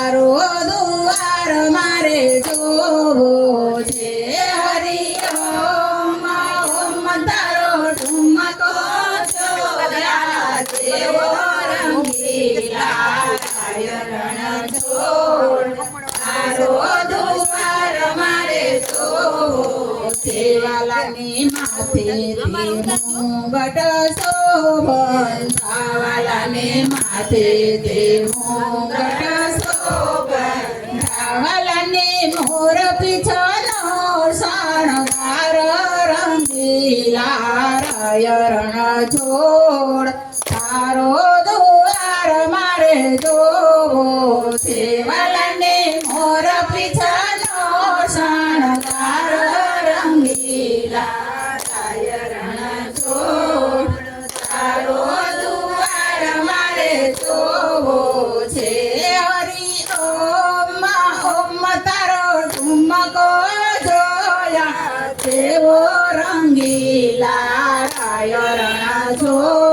તારો દુવાર મારે જોવો છે હરિ ઓમ દુવાર મારે જોવો છે માથે મુગટ શોભન વાલાને માથે તે મુગટ રણ છોડ તારો દુવાર મારે જોવો છે વાલાને મોર પીછનો શણગાર રંગીલા રાય રણ છોડ તારો દુવાર મારે જોવો છે હરિ ઓમ ઓમ તારો ઠુમકો જોયા તેવો રંગીલા રાય રણ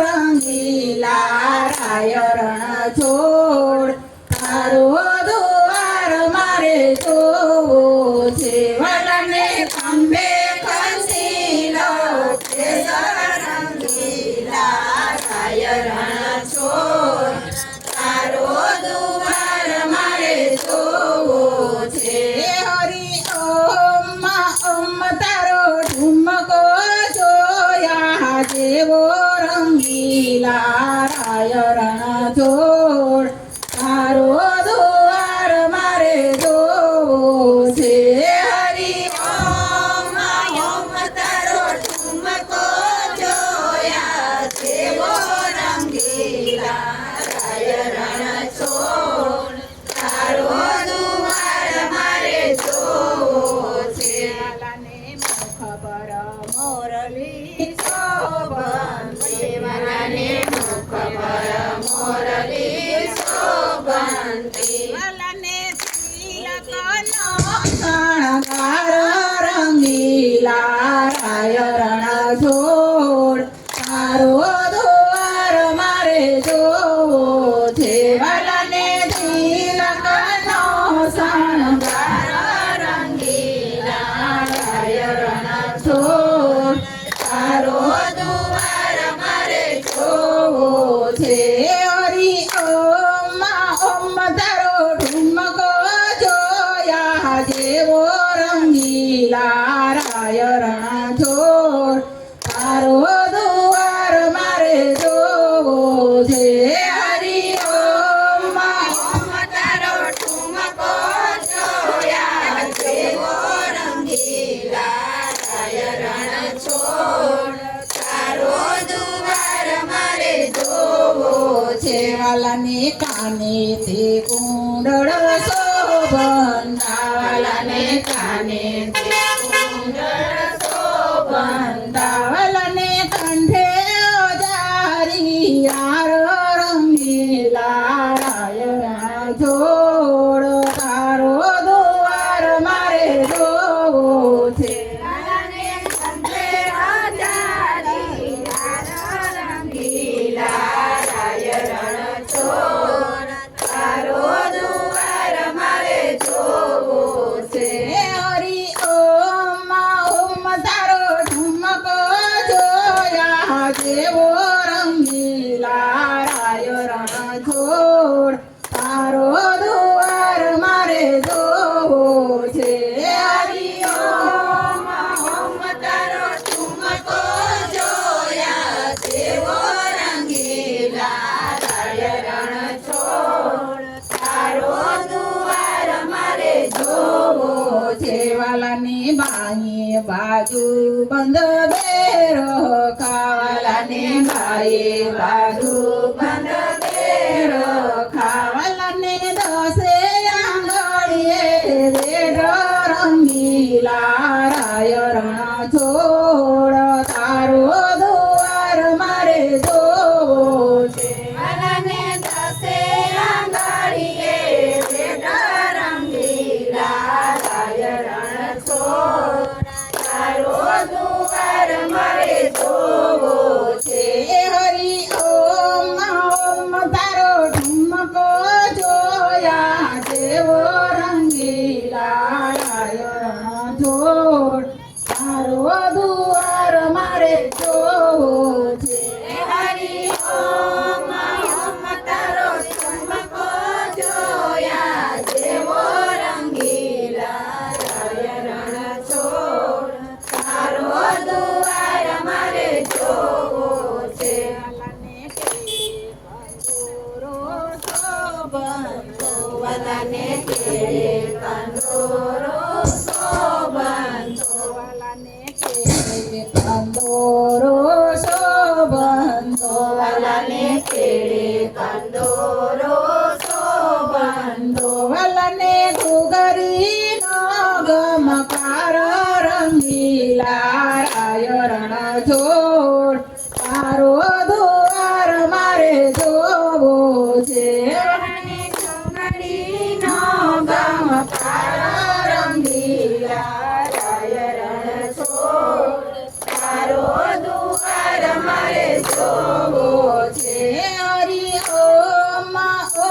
રંગીલા રાય રણ છોડ તારો દુવાર મારે જોવો છે હરિ ઓમ ઓમ તારો ઠુમકો જોયા જેવો રંગીલા રાય રણ છોડ તારો દુવાર મારે જોવો છે પર મોરલી શોભન દેવાલાને મુખ છોડ તારો દુવાર મારે જોવો છે. હરિ ઓમ જોયા જેવો રંગીલા વાલાને કાને તે કુંડળ શોભન વાલાને કાને તે જેવો કાવલાની બાઈ બાજુ બંધ બેરો કાવલાની બાઈ બાજુ બંધ કંદોરો શોભંદોલને તેરે કંદોરો શોભંદોલને સુગરી ગમકાર રંગીલા રાય રણ જો 주옵소서.